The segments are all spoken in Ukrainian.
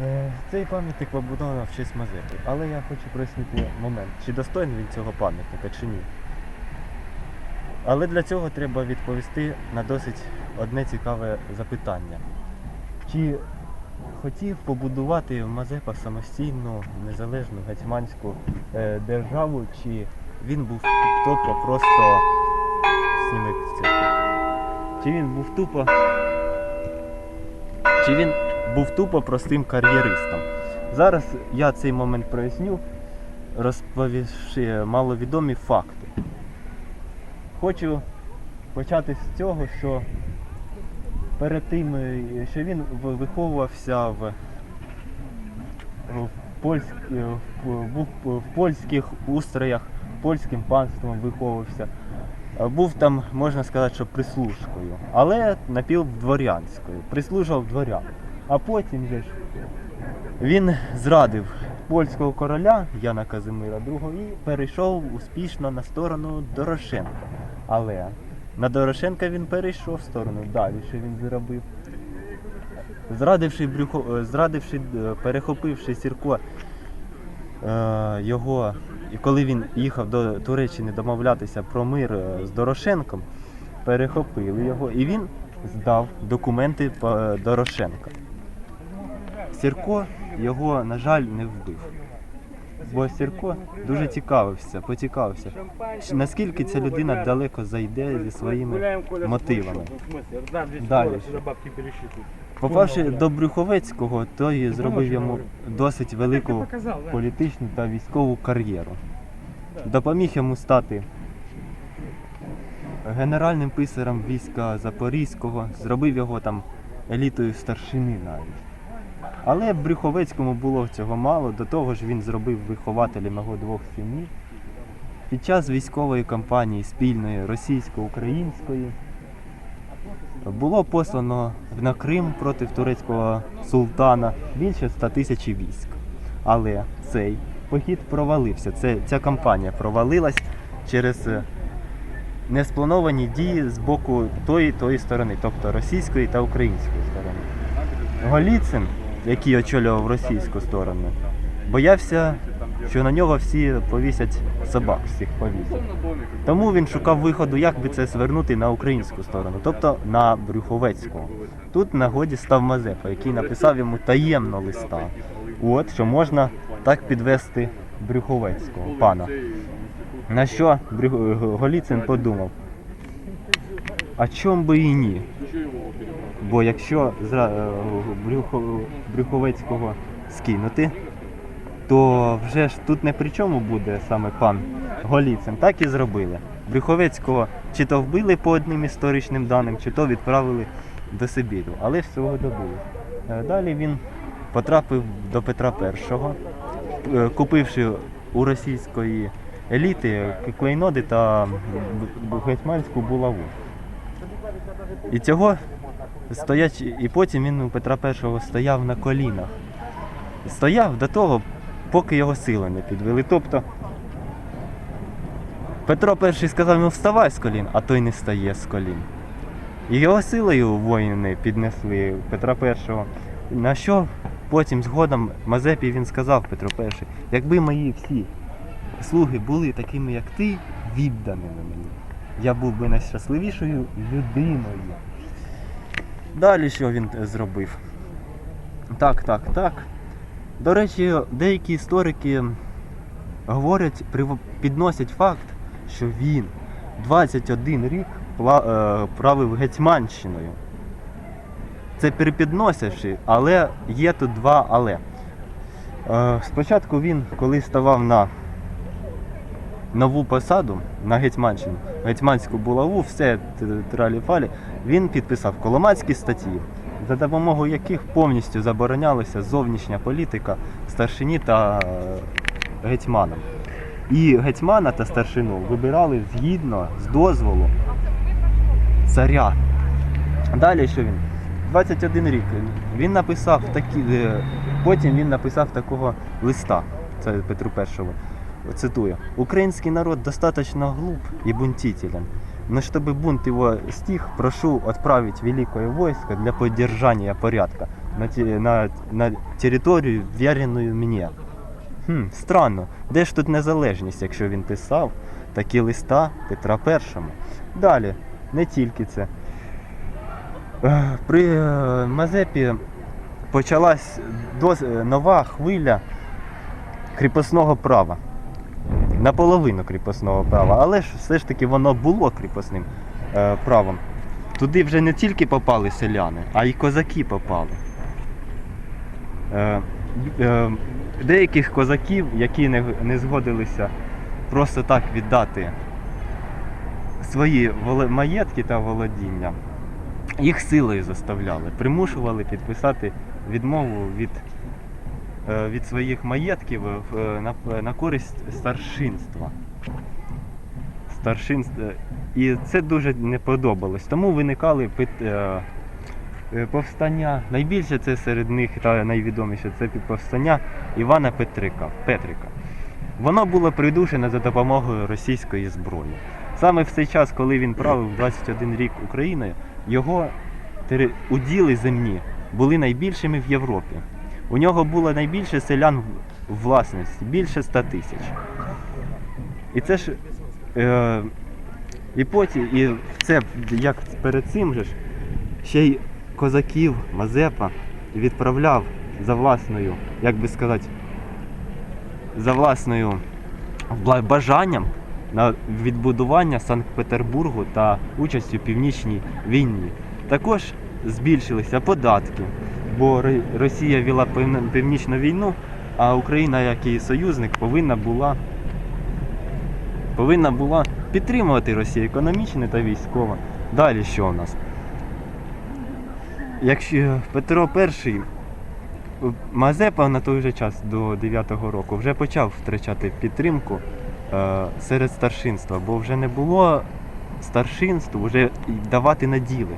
Е, Цей пам'ятник побудований в честь Мазепи. Але я хочу прояснити момент, чи достойний він цього пам'ятника, чи ні. Але для цього треба відповісти на досить одне цікаве запитання. Чи хотів побудувати Мазепа самостійну, незалежну гетьманську е, державу, чи він був тупо просто сніми. Чи він був тупо. Чи він був тупо простим кар'єристом? Зараз я цей момент проясню, розповівши маловідомі факти. Хочу почати з цього, що перед тим, е, що він виховувався в, в, польськ, е, в, був польських устроях, польським панством виховувався. Був там, можна сказати, що прислужкою, але напівдворянською, прислужував дворян. А потім же ж він зрадив польського короля Яна Казимира II і перейшов успішно на сторону Дорошенка. Але на Дорошенка він перейшов в сторону далі, що він зробив. Зрадивши, брюхо, е, зрадивши, е, перехопивши Сірко е, його, і коли він їхав до Туреччини домовлятися про мир е, з Дорошенком, перехопили його і він здав документи по Дорошенка. Сірко його, на жаль, не вбив. Бо Сірко дуже цікавився, поцікавився, наскільки ця людина далеко зайде зі своїми мотивами. Далі. Попавши до Брюховецького, той зробив йому досить велику політичну та військову кар'єру. Допоміг йому стати генеральним писарем війська Запорізького, зробив його там елітою старшини навіть. Але Брюховецькому було цього мало, до того ж він зробив вихователем його двох синів. Під час військової кампанії спільної російсько-української було послано на Крим проти турецького султана більше 100 тисяч військ. Але цей похід провалився. Це, ця кампанія провалилась через е, несплановані дії з боку тої тої сторони, тобто російської та української сторони. Голіцин, який очолював російську сторону, боявся, що на нього всі повісять собак, всіх повісять. Тому він шукав виходу, як би це звернути на українську сторону, тобто на Брюховецького. Тут на годі став Мазепа, який написав йому таємно листа. От що можна так підвести Брюховецького, пана. На що Голіцин подумав? А чом би і ні? Бо якщо зра... е, Брюховецького скинути, то вже ж тут не при чому буде саме пан Голіцин. Так і зробили. Брюховецького чи то вбили по одним історичним даним, чи то відправили до Сибіру. Але всього добили. Е, Далі він потрапив до Петра І, е, купивши у російської еліти клейноди та гетьманську булаву. І цього стоячи, і потім він у Петра І стояв на колінах. Стояв до того, поки його сили не підвели. Тобто Петро І сказав йому вставай з колін, а той не стає з колін. І його силою воїни піднесли Петра І. На що потім згодом Мазепі він сказав Петро І, якби мої всі слуги були такими, як ти, відданими мені, я був би найщасливішою людиною. Далі що він е, зробив? Так, так, так. До речі, деякі історики говорять, підносять факт, що він 21 рік е, правив Гетьманщиною. Це перепідносячи, але є тут два але. Е, Спочатку він, коли ставав на нову посаду на Гетьманщину, Гетьманську булаву, все тралі-фалі, він підписав коломацькі статті, за допомогою яких повністю заборонялася зовнішня політика старшині та е, гетьманам. І гетьмана та старшину вибирали згідно з дозволу царя. Далі що він? 21 рік. Він написав такі. е, Потім він написав такого листа, це Петру І. Цитую: Український народ достаточно глуп і бунтителен. Но чтобы бунт его стих, прошу отправить великое войско для поддержания порядка на, те- на, на територію, вверенную мне. Хм, странно, де ж тут незалежність, якщо він писав такі листа Петра І? Далі, не тільки це. Е, При е, Мазепі почалась е, нова хвиля кріпосного права. Наполовину кріпосного права, але ж все ж таки воно було кріпосним е, правом. Туди вже не тільки попали селяни, а й козаки попали. Е, е, деяких козаків, які не, не згодилися просто так віддати свої маєтки та володіння, їх силою заставляли, примушували підписати відмову від, від своїх маєтків е, на, на користь старшинства. Старшинство. І це дуже не подобалось. Тому виникали е, е, повстання. Найбільше це серед них та найвідоміше це повстання Івана Петрика. Петрика. Воно було придушене за допомогою російської зброї. Саме в цей час, коли він правив 21 рік Україною, його уділи земні були найбільшими в Європі. У нього було найбільше селян в- власності, більше 100 тисяч. І це ж. Е, і потім, і це як перед цим же ж, ще й козаків Мазепа відправляв за власною, як би сказати, за власною бажанням на відбудування Санкт-Петербургу та участь у північній війні. Також збільшилися податки, бо Росія вела північну війну, а Україна, як її союзник, повинна була повинна була підтримувати Росію економічно та військово. Далі що у нас? Якщо Петро І Мазепа на той же час до 9-го року вже почав втрачати підтримку е, серед старшинства, бо вже не було старшинству вже давати наділи.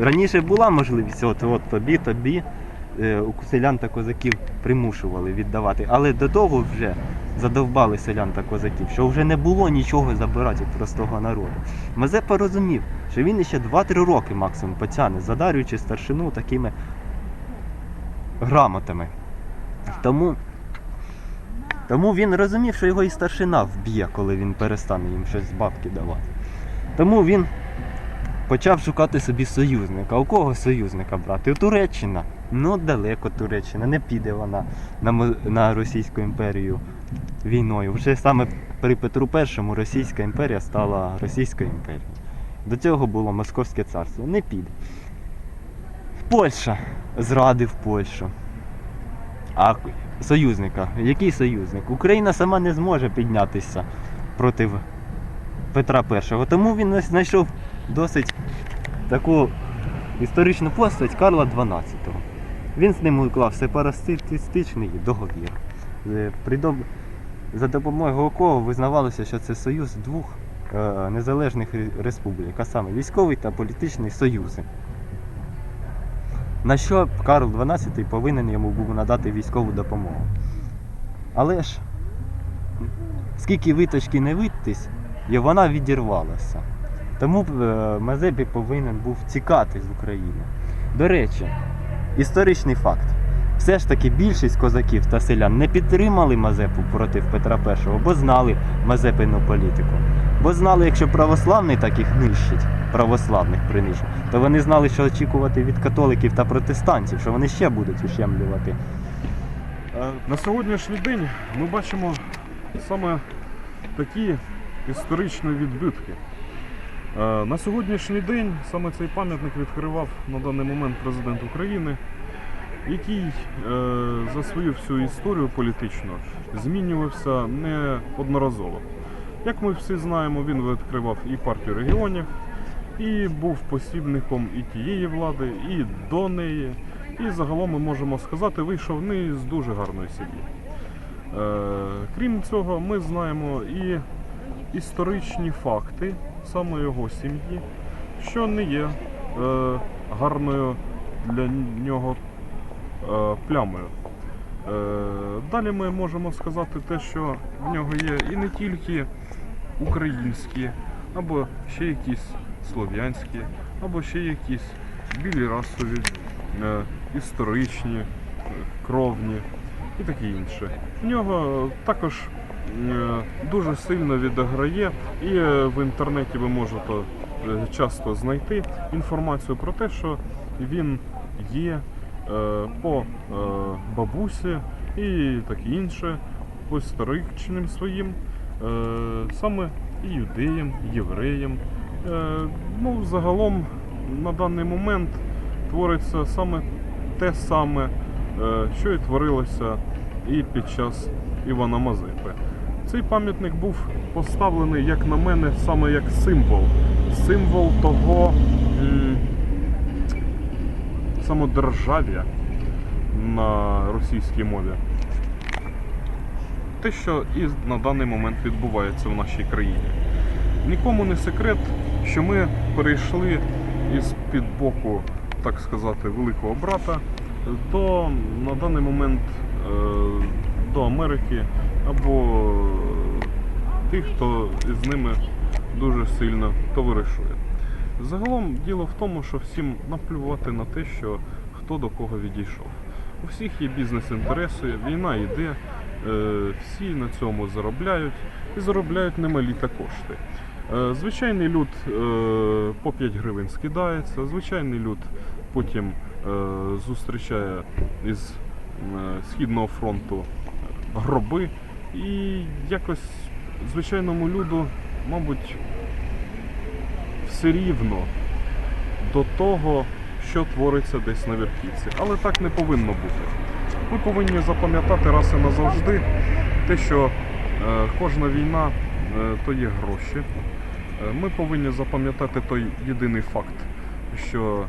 Раніше була можливість, от, от тобі, тобі, е, у селян та козаків примушували віддавати, але до того вже задовбали селян та козаків, що вже не було нічого забирати простого народу. Мазепа розумів, що він ще 2-3 роки максимум потягне, задарюючи старшину такими грамотами. Тому, тому він розумів, що його і старшина вб'є, коли він перестане їм щось з бабки давати. Тому він почав шукати собі союзника. У кого союзника брати? У Туреччина. Ну, далеко Туреччина, не піде вона на, на Російську імперію війною. Вже саме при Петру І Російська імперія стала Російською імперією. До цього було Московське царство. Не піде. Польща зрадив Польщу. А союзника. Який союзник? Україна сама не зможе піднятися проти Петра І. Тому він знайшов досить таку історичну постать Карла XII. Він з ним уклав сепаратистичний договір. Е, За допомогою якого визнавалося, що це союз двох е, незалежних республік, а саме військовий та політичний союзи. На що Карл XII повинен йому був надати військову допомогу. Але ж, скільки виточки не виттись, і вона відірвалася. Тому е, Мазепі повинен був тікати з України. До речі, історичний факт. Все ж таки більшість козаків та селян не підтримали Мазепу проти Петра І, бо знали Мазепину політику. Бо знали, якщо православний так їх нищить, православних принижить, то вони знали, що очікувати від католиків та протестантів, що вони ще будуть ущемлювати. Е, На сьогоднішній день ми бачимо саме такі історичні відбитки. Е, На сьогоднішній день саме цей пам'ятник відкривав на даний момент президент України, який е, за свою всю історію політичну змінювався неодноразово. Як ми всі знаємо, він відкривав і партію регіонів, і був посібником і тієї влади, і до неї. І загалом ми можемо сказати, вийшов не з дуже гарної сім'ї. Е, крім цього, ми знаємо і історичні факти саме його сім'ї, що не є е, гарною для нього е, плямою. Е, далі ми можемо сказати те, що в нього є і не тільки українські, або ще якісь слов'янські, або ще якісь білі расові, е, історичні, кровні і таке інше. В нього також дуже сильно відіграє, і е, в інтернеті ви можете е, часто знайти інформацію про те, що він є е, по е, бабусі і таке інше, по історичним своїм, е, саме і юдеям, євреям. Е, ну, загалом на даний момент твориться саме те саме, е, що і творилося і під час Івана Мазепи. Цей пам'ятник був поставлений, як на мене, саме як символ. Символ того самодержав'я на російській мові. Те, що і на даний момент відбувається в нашій країні. Нікому не секрет, що ми перейшли із під боку, так сказати, великого брата до на даний момент е, до Америки або тих, хто з ними дуже сильно товаришує. Загалом діло в тому, що всім наплювати на те, що хто до кого відійшов. У всіх є бізнес-інтереси, війна йде, е, всі на цьому заробляють і заробляють немалі та кошти. Е, Звичайний люд е, по 5 гривень скидається, звичайний люд потім е, зустрічає із е, Східного фронту гроби і якось звичайному люду, мабуть, все рівно до того, що твориться десь на верхівці. Але так не повинно бути. Ми повинні запам'ятати раз і назавжди те, що е, кожна війна е, то є гроші. Е, Ми повинні запам'ятати той єдиний факт, що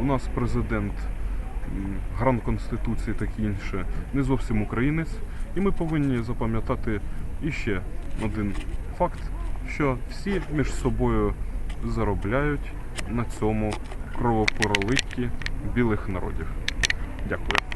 у нас президент гран Конституції так інше, не зовсім українець. І ми повинні запам'ятати іще один факт, що всі між собою заробляють на цьому кровопролитті білих народів. Дякую.